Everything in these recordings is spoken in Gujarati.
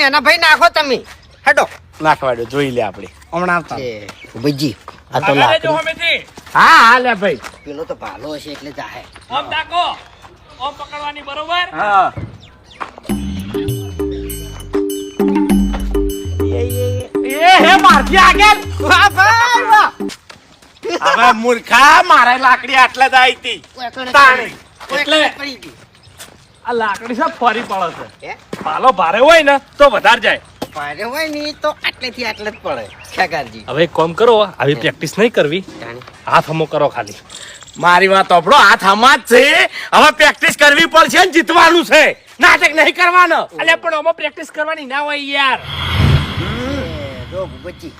નેના ભાઈ નાખો તમે. હેડો. નાખવાડો જોઈ લે આપણે હમણાં આવતા. એ આ તો લાકડી. હા હા લે ભાઈ. પેલો તો ભાલો હશે એટલે જાહે. ઓમ ડાકો. ઓમ પકડવાની બરોબર? હા. એ હે મારથી આગળ વાહ ભાઈ વાહ. હવે મૂર્ખા મારે લાકડી આટલા જ આવી હતી. એટલે આ લાકડી સાહેબ ફરી પડે છે? પાલો ભારે હોય ને તો વધારે જાય. ભારે હોય ને તો આટલેથી આટલે જ પડે. ખેગારજી હવે એક કામ કરો આવી પ્રેક્ટિસ નહીં કરવી. હાથ હમો કરો ખાલી. મારી વાત આપણો હાથ હમા જ છે. હવે પ્રેક્ટિસ કરવી પડશે ને જીતવાનું છે. નાટક નહીં કરવાનો. અલ્યા પણ આમાં પ્રેક્ટિસ કરવાની ના હોય યાર. એ જો ભૂપતજી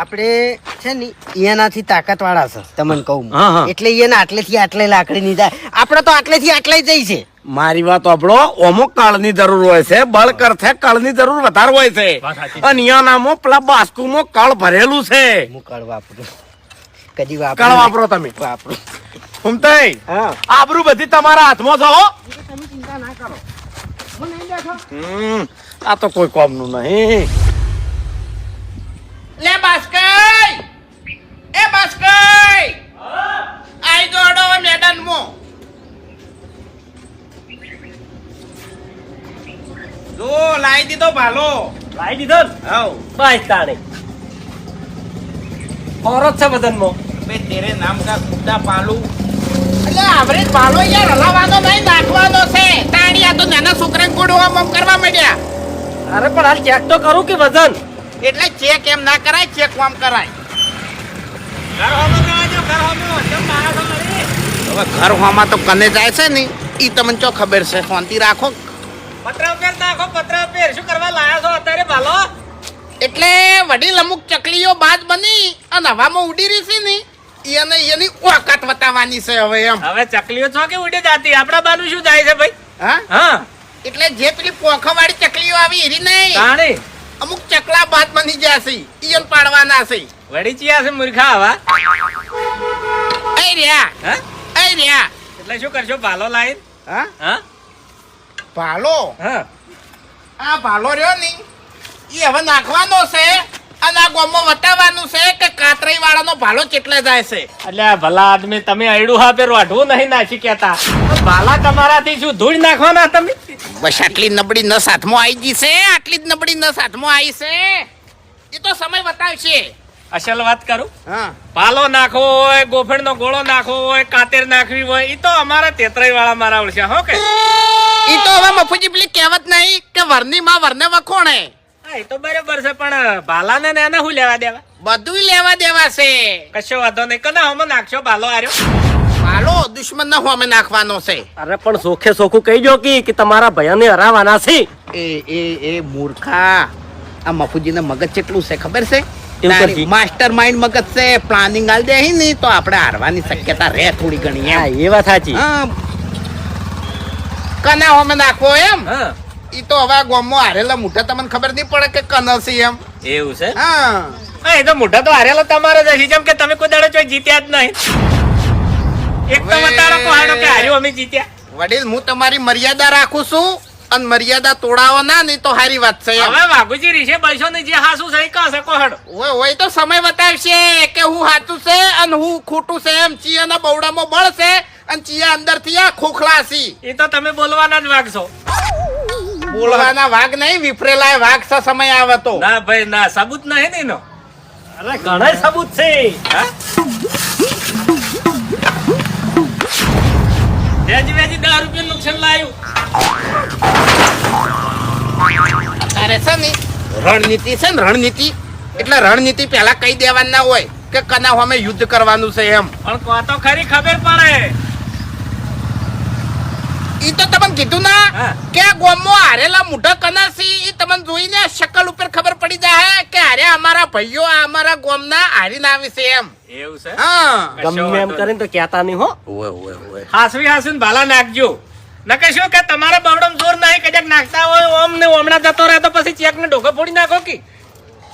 આપણે છે ને એનાથી તાકાત વાળા છે તમને કહું. એટલે એને આટલેથી આટલે લાકડી ની જાય. આપણે તો આટલેથી આટલે જઈ છે મારી વાત આપણો ઓમો કળની જરૂર હોય છે બળ છે કળની જરૂર વધારે હોય છે. અને યાનામાં પેલા બાસ્કુમાં કળ ભરેલું છે. હું કળ વાપરું. કદી કળ વાપરો તમે. વાપરો. ઉમતાઈ હા. આબરૂ બધી તમારા હાથમાં છો તમે ચિંતા ના કરો. હમ, આ તો કોઈ કોમનું નહીં. લે બાસ્કઈ! એ બાસ્કઈ! આઈ દોડો મેદાનમાં. જો લાઈ દીધો ભાલો. લાવી દીધો હાઉ હવ બસ તાણે. ફોરત છે બદનમાં બે તેરે નામ કા કુત્તા પાલુ. એટલે આવરે પાલો યાર હલાવાનો નહીં નાખવાનો છે. તાણી આ તો નાના છોકરાને ગોડવા મમ કરવા માંડ્યા. અરે પણ હાલ ચેક તો કરું કે વજન એટલે ચેક એમ ના કરાય ચેક વામ કરાય. હવે ઘર હોમાં તો કને જાય છે ને? ઈ તમને ચો ખબર છે? શાંતિ રાખો. પત્ર ઉપર નાખો પત્ર ઉપર શું કરવા લાયા છો અત્યારે? ભાલો. એટલે વડીલ અમુક ચકલીઓ બાદ બની અને હવામાં ઉડી રહી છે ને એને એની ઓકાત બતાવવાની છે હવે એમ. હવે ચકલીઓ છો કે ઉડી જાતી? આપણા બાનું શું થાય છે ભાઈ? હા? હા. એટલે જે પેલી પોખવાળી ચકલીઓ આવી એરી નહીં. અમુક ચકલા બાદ બની જશે ઈયન પાડવાના છે. વડી ચિયા છે મૂર્ખા આવા? એ રહ્યા. હા? એ રહ્યા. એટલે શું કરશો? ભાલો લાઈન? હા? હા? ભાલો. હા. આ ભાલો રહ્યો ને એ હવે નાખવાનો છે અને આ ગોમમાં બતાવવાનું છે કે કાતરાઈ વાળાનો ભાલો કેટલે જાય છે? એટલે ભલા આદમી તમે અયડું હા પેરું અઢવું નહીં નાખી કેતા ભાલા તમારાથી શું ધૂળ નાખવાના તમે? બસ આટલી નબળી નસ હાથમાં આવી ગઈ છે આટલી જ નબળી નસ હાથમાં આવી છે. એ તો સમય બતાવશે. અસલ વાત કરું? હા. પાલો નાખવો હોય ગોફેડનો ગોળો નાખવો હોય કાતેર નાખવી હોય એ તો અમારા તેતરાઈ વાળા મારા આવડશે હો કે? ઈ તો હવે મફુજી પેલી કહેવત નહીં કે વરની માં વરને વખોણે. હા એ તો બરાબર છે પણ ભાલાને ને એને હું લેવા દેવા? બધું લેવા દેવા છે. કશો વાંધો નહીં કદા હમણાં નાખશો? ભાલો આર્યો. ભાલો દુશ્મન ના હોમે નાખવાનો છે. અરે પણ સોખે સોખું કહી જો કે તમારા ભયાને હરાવાના છે. એ એ એ મૂર્ખા. આ મફુજીને મગજ કેટલું છે ખબર છે? માસ્ટર માઇન્ડ મગજ છે પ્લાનિંગ આલ દે ને તો આપણે હારવાની શક્યતા રહે થોડી ઘણી એ વાત સાચી. હા કના હોમે નાખવો એમ? ઈ તો હવે ગોમમાં હારેલા મુઠા તમને ખબર નહીં પડે કે કનલ છે એમ. એવું છે? હા. એ તો મોઢા તો હારેલો તમારો જ હશે જેમ કે તમે કોઈ દાડો ચોઈ જીત્યા જ નહીં. એક તો બતાડો કોહાડો કે હાર્યો અમે જીત્યા. વડીલ હું તમારી મર્યાદા રાખું છું અને મર્યાદા તોડાવો ના નહીં તો સારી વાત છે હવે વાઘુજી રીશે બૈસો ને જે હાસુ છે કહો છે કોહડ. ઓય ઓય તો સમય બતાવશે કે હું સાચું છે અને હું ખોટું છે એમ. ચિયાના બવડામાં બળ છે. અને ચિયા અંદરથી આ ખોખલા છે એ તો તમે બોલવાના જ વાગશો. બોલવાના વાઘ નહીં વિફરેલા વાઘ સા સમય આવે તો. ના ભાઈ ના સબૂત નહીં ને એનો. અરે ઘણા સબૂત છે. હા? વેજી વેજી દસ રૂપિયા નુકસાન લાયું. અરે છે ને રણનીતિ છે ને રણનીતિ. એટલે રણનીતિ પહેલા કહી દેવાના ના હોય કે કના અમે યુદ્ધ કરવાનું છે એમ. પણ કો તો ખરી ખબર પડે. ઈ તો તમને કીધું ના હા. કે ગોમો હારેલા મોઢા કના છે ઈ તમને જોઈને શકલ ઉપર ખબર પડી જાય કે અરે અમારા ભાઈઓ આ અમારા ગોમના હારીને આવી છે એમ. એવું છે? હા. ગમે એમ કરીને તો કહેતા નહીં હો. ઓય ઓય ઓય. હાસવી હાસીને ભાલા નાખજો. નકે શું કે તમારા બવડમ જોર નહીં કદાચ નાખતા હોય ઓમ ને ઓમણા જતો રહે તો પછી ચેક ને ઢોકો ફોડી નાખો કે?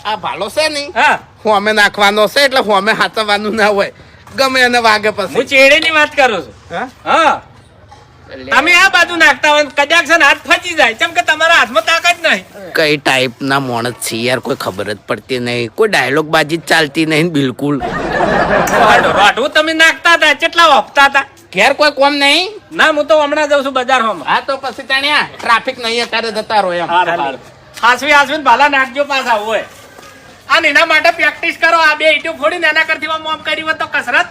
આ ભાલો છે નહીં હા. હું અમે નાખવાનો છે એટલે હું અમે હાથવાનું ના હોય. ગમે એને વાગે હું પછી. ચેડે ની વાત કરું છું. હા? હા. તમે આ બાજુ નાખતા હોય કદાચ છે હાથ ફચી જાય. કેમ કે તમારા હાથમાં તાકાત નહીં. કઈ ટાઈપના માણસ છે યાર કોઈ ખબર જ પડતી નહીં. કોઈ ડાયલોગ બાજી જ ચાલતી નહીં બિલકુલ. રોટવું તમે નાખતા હતા કેટલા વાપતા હતા? ઘેર કોઈ કોમ નહીં? ના હું તો હમણાં જઉં છું બજાર હોમ હા તો પછી ત્યાં ટ્રાફિક નહીં અત્યારે જતા રહો એમ. હાસવી હાસવી ભાલા નાખજો પાછા હોય. અને એના માટે પ્રેક્ટિસ કરો. આ બે ઈટો ફોડીને એના કરતી આમ કરી હોય તો કસરત.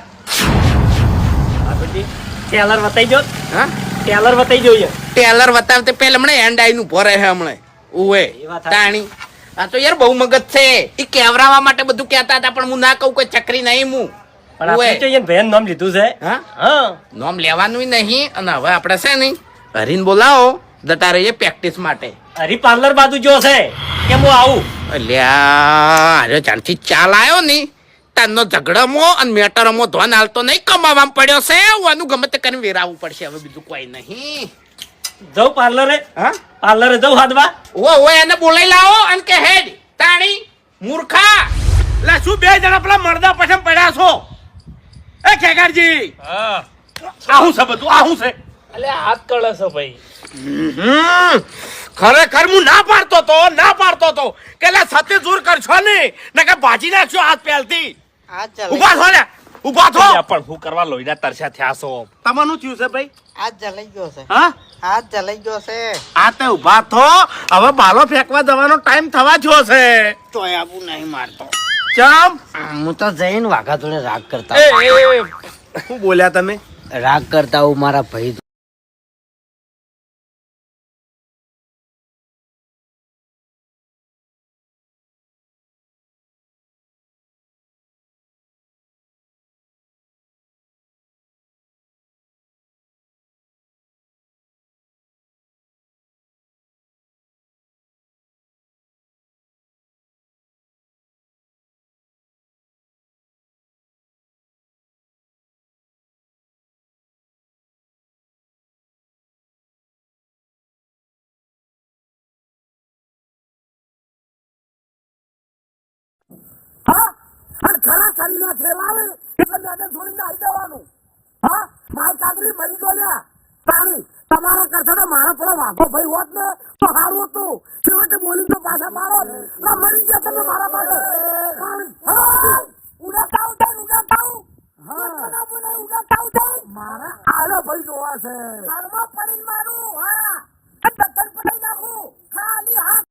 ટેલર વતાઈ જો હા? ટેલર વતાઈ જોઈએ. ટેલર બતાવતે પેલે હમણે હેન્ડ આઈ નું ભરે છે હમણે. ઉવે એ વાત સાચી. તાણી. આ તો યાર બહુ મગજ છે. એ કેવરાવા માટે બધું કહેતા હતા પણ હું ના કહું કોઈ ચકરી નહીં હું. પણ આપણે તો યાર ભેન નામ લીધું છે. હા? હા. નામ લેવાનું નહીં અને હવે આપણે છે નહીં હરીન બોલાવો જતા રહીએ પ્રેક્ટિસ માટે. હરી પાર્લર બાજુ જો છે. કે હું આવું? અલ્યા અરે ચાલથી ચાલ આવ્યો ને. તારનો ઝઘડમો અને મેટરમો ધોન હાલતો નહીં કમાવામાં પડ્યો છે. આનું ગમે તે કરીને વેરાવવું પડશે. હવે બીજું કોઈ નહીં. જઉં પાર્લરે? હા? પાર્લરે જઉં હાદવા ઓ ઓ એને બોલાઈ લાવો અને કે હેડ તાણી મૂર્ખા. લે શું બે જણા પેલા મરદા પછી પડ્યા છો? એ ખેગારજી. આહું છે બધું? આહું છે? અલે હાથ કળે છે ભાઈ. ખરેખર હું ના પાડતો તો ના પાડતો તો. કે લે સત્ય દૂર કરશો ને ને કે ભાજી નાખશો હાથ પહેલથી. ઊભા થો ને ઊભા થો પણ હું કરવા લોહીના તરસ્યા થયા છો. તમારું થયું છે ભાઈ? આ જલાઈ ગયો છે. હા? આ જલાઈ ગયો છે. આ તે ઊભા થો. હવે બાલો ફેંકવા જવાનો ટાઈમ થવા જો છે. તો આવું નહીં મારતો. ચમ! હું તો જઈને વાઘા જોડે રાગ કરતા હું શું બોલ્યા તમે? રાગ કરતા હું મારા ભાઈ તમારા કરતા તો મારા પેલો વાઘો ભાઈ હોત ને તો સારું હતું. છેવટે બોલી તો પાછા મારો. મરી ગયા તમે મારા માટે. ઉડાતા ઉડાય ઉડાતા ઉડાતા મારા? આલો ભાઈ જોવા છે. ઘરમાં પડીને મારું હા. ટક્કર પડી નાખું. ખાલી હાથ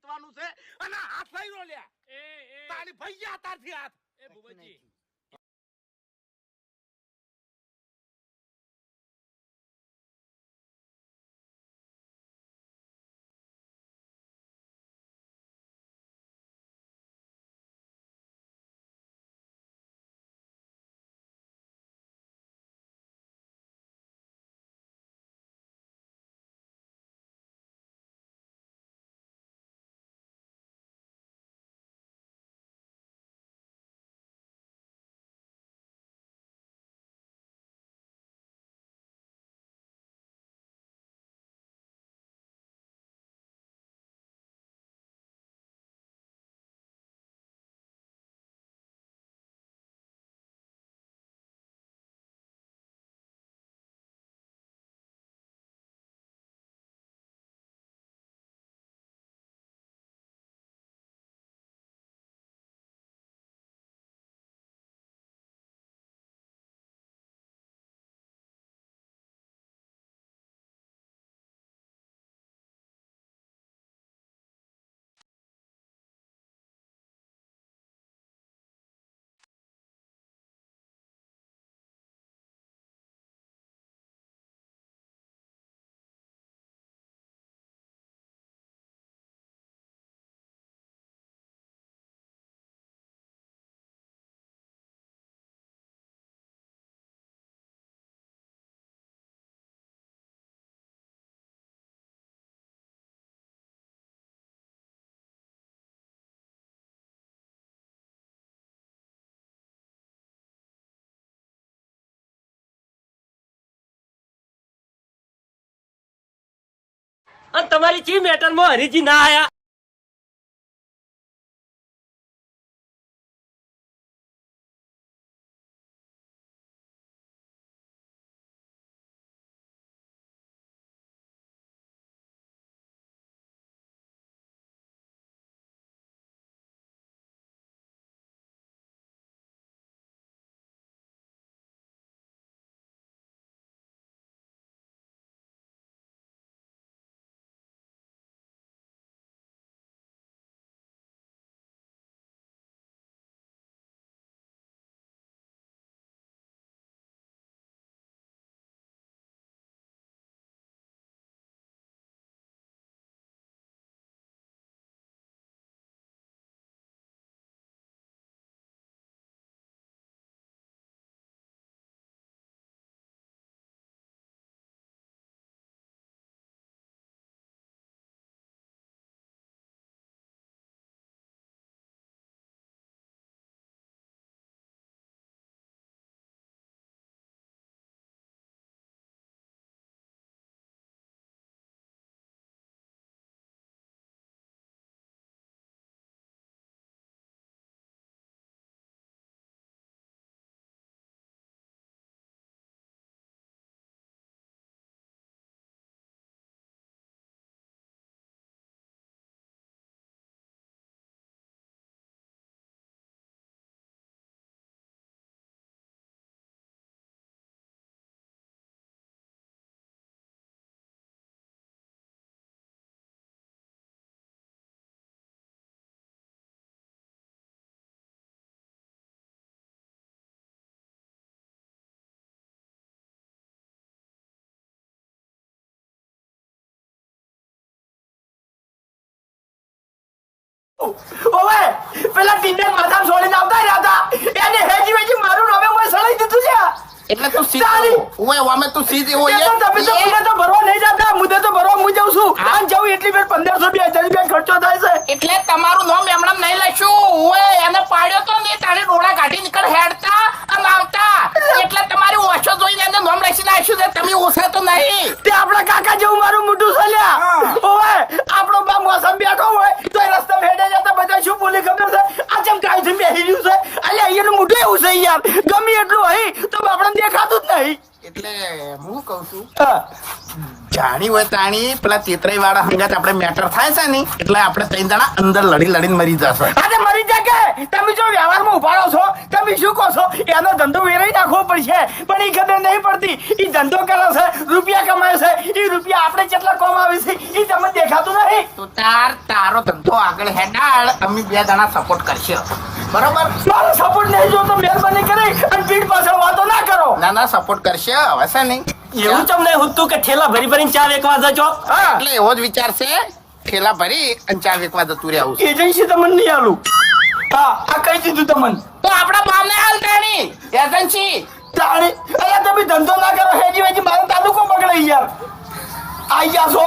જીતવાનું છે અને હાથ લઈ લો લ્યા તારી ભાઈ ગયા તારથી હાથ. એ ભૂપતજી અને તમારી ચી મેટરમાં હરીજી ના આયા? ઓવે પેલા ટીને માથામાં છોડીને આવતા રહ્યા એને હેજી વેજી મારું નામે ઓય સળાઈ દીધું છે? એટલે તું. સીધી ઓય તું સીધી એ તો તમે તો મને તો ભરવા નહીં જતા મુદ્દે તો ભરવા જાણી હોય તાણી પેલા તેતરાઈ વાળા હંગાત આપણે મેટર થાય છે ને એટલે આપણે ત્રણ જણા અંદર લડી લડીને મરી જશે. આજે મરી જા કે તમે જો વ્યવહારમાં ઉભાડો છો તમે શું કહો છો? એનો ધંધો વેરાઈ નાખવો પડશે પણ એ ખબર નહીં પડતી. એ ધંધો કરે છે રૂપિયા કમાય છે એ રૂપિયા આપણે કેટલા કમાવે છે એ તમને દેખાતું નહીં તો તાર તારો ધંધો આગળ હેડાળ અમે બે જણા સપોર્ટ કરશે. બરોબર? મારો સપોર્ટ નહીં જોતો મહેરબાની કરી અને પીઠ પાછળ વાતો ના કરો. ના ના સપોર્ટ કરશે હવે નહીં. એવું તમને નહીં કે ઠેલા ભરી ભરીને ચા વેકવા જજો? એટલે એવો જ વિચાર છે ઠેલા ભરી અને ચા વેકવા જતું રહેવું એજન્સી તમને નહીં આલું. હા આ કહી દીધું તમને. તો આપણા બામને હાલ તાણી એજન્સી તાણી અરે તમે ધંધો ના કરો હેજી વેજી મારો તાલુકો બગડે યાર. આઈ છો.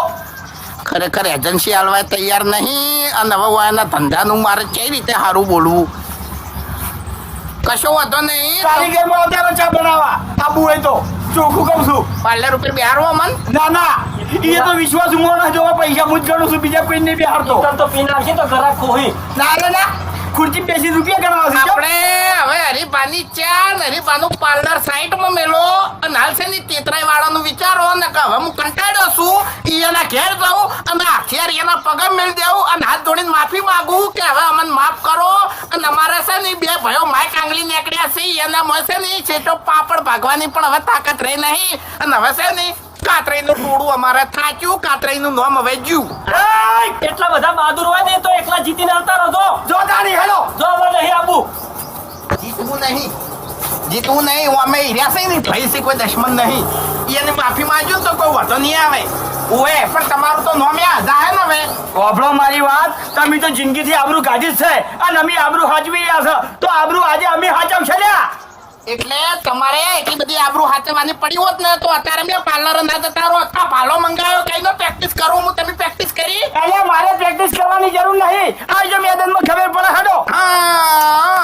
ખરેખર એજન્સી હાલવા તૈયાર નહીં અને હવે એના ધંધાનું મારે કઈ રીતે સારું બોલવું? કશો વાંધો નહીં. કારીગરમાં અત્યારે ચા બનાવવા. આબુ હોય તો. ચોખ્ખું કહું છું. પાર્લર ઉપર બિહારવા મન? ના ના. એ તો વિશ્વાસ મોણા જોવા પૈસા હું જ ગણું છું બીજા કોઈ નહીં બિહારતો. તો પી નાખશે તો ઘરાક ખોહી. ના રે ના. ખુરચી બેસી રૂપિયા ગણવા છે. આપણે હવે હરીબાની ચા ને પાર્લર પાર્લર સાઈડમાં મેલો. અને હાલ છે ને તેતરાઈ વાળાનું વિચારો ને હવે હું કંટાળ્યો છું. એના ઘેર જાઉં અને હથિયાર એના પગે મેળ દેવું અને હાથ જોડીને માફી માંગુ કે હવે અમને માફ કરો. અને અમારે છે ને બે ભાઈઓ માઇક આંગળી નીકળ્યા છે એના મોં છે ને છેટો પાપડ ભાગવાની પણ હવે તાકાત રહી નહીં. અને હવે છે ને કાતરાઈનું ટોળું અમારે થાચ્યું કાતરાઈનું નામ હવે જ્યું. એટલા બધા બહાદુર હોય ને તો એકલા જીતીને આવતા રહો જો. ગાડી હેલો. જો હવે નહીં આબુ જીતવું નહીં. જીતવું નહીં અમે હિર્યા છે નહીં થઈ છે કોઈ દશમન નહીં. એને માફી માંગ્યું તો કોઈ વાંધો નહીં આવે. ઓએ, પણ તમારું તો નોમ્યા આવે ને હવે? વાપરો મારી વાત, તમે તો જિંદગીથી આબરૂ કાઢી છે. અને અમે આબરૂ હાચવી રહ્યા છે. તો આબરૂ આજે અમે હાચવશે લ્યા? એટલે તમારે એટલી બધી આબરૂ હાચવાની પડી હોત ને તો અત્યારે મેં પાર્લર ના જતા રહો. અથવા પાલો મંગાવ્યો કઈ નો પ્રેક્ટિસ કરું હું તમે પ્રેક્ટિસ કરી? એટલે મારે પ્રેક્ટિસ કરવાની જરૂર નહીં. આ જો મેદાનમાં ખબર પડે હાડો.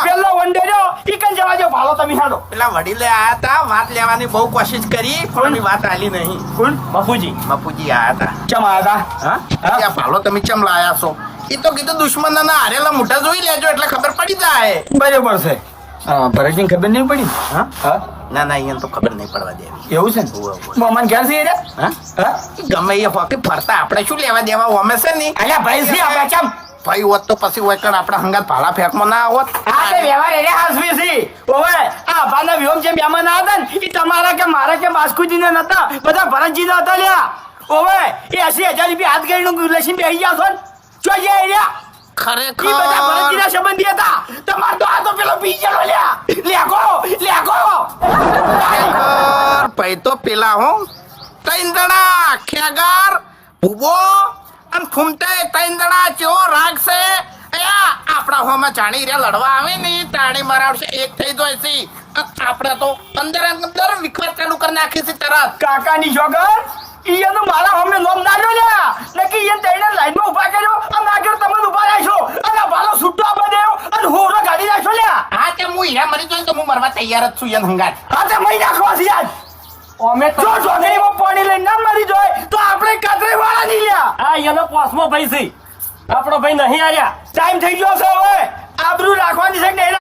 પેલો વન જો ઈ જવા જો ભાલો તમે હાડો. પેલા વડીલે આયા તા વાત લેવાની બહુ કોશિશ કરી પણ વાત આલી નહીં. કોણ? બાપુજી. બાપુજી આયા હતા. ચમ આયા હા? ભાલો તમે ચમ લાયા છો? એ તો કીધું દુશ્મન ના હારેલા મોઢા જોઈ લેજો એટલે ખબર પડી જાય. બરોબર છે. હા ભરતની ખબર નહીં પડી? હા? હા? ના ના અહીંયા તો ખબર નહીં પડવા દેવી એવું છે. ને? મોમાન ક્યાં છે હા? હા? ગમે એ ફક્ત ફરતા આપણે શું લેવા દેવા ઓમે છે ની? અલ્યા ભાઈ છે આપણે કેમ ભાઈ હોત તો પછી હોય કણ આપણા હંગાત ભાડા ફેંકમાં ના હોત. આ તે વ્યવહાર એને હાસવી છે. ઓવે આ ભાના વ્યોમ જે મહેમાન આવ્યા હતા ને એ તમારા કે મારા કે બાસ્કુજીના નતા બધા ભરતજીના હતા લ્યા. ઓવે એ એસી હજાર રૂપિયા હાથ ગણીનું લસીને બેસી જાવ છો ને? જો જે રહ્યા? ઈ બધા ભરતજીના સંબંધી હતા. તમાર તો આ તો પેલો પી લ્યા. લેખો લેખો ખરેખર? તો પેલા હો ત્રણ દણા ખેગાર ભૂબો અને ફૂમતે ત્રણ જણા ચેવો રાખશે અયા આપણા હોમાં જાણી રહ્યા લડવા આવે ને તાણી મરાવશે એક થઈ જાય છે. આપણે તો અંદર અંદર વિખવાદ ચાલુ કરી નાખી છે તરત. કાકાની જોગર? ઈ એનું મારા નોમ ના લો લ્યા. નકી એ તઈને લાઈનમાં ઊભા કર્યો અને આગળ તમે ઊભા રહેશો અને આ ભાલો છૂટો આપવા દેવો અને હોરો ગાડી રાખશો લ્યા. હા તે હું હીરા મરી જોઈ તો હું મરવા તૈયાર જ છું યન હંગાત. આ તે મઈ નાખવા છે યાર અમે તો જો નહીં પાણી લઈને ના મરી જાય તો આપણે કાતરે વાળા નહીં લ્યા. આ એનો પોસમો ભાઈ છે. આપણો ભાઈ નહીં આર્યા. ટાઈમ થઈ ગયો છે હવે. આબરૂ રાખવાની છે કે નહીં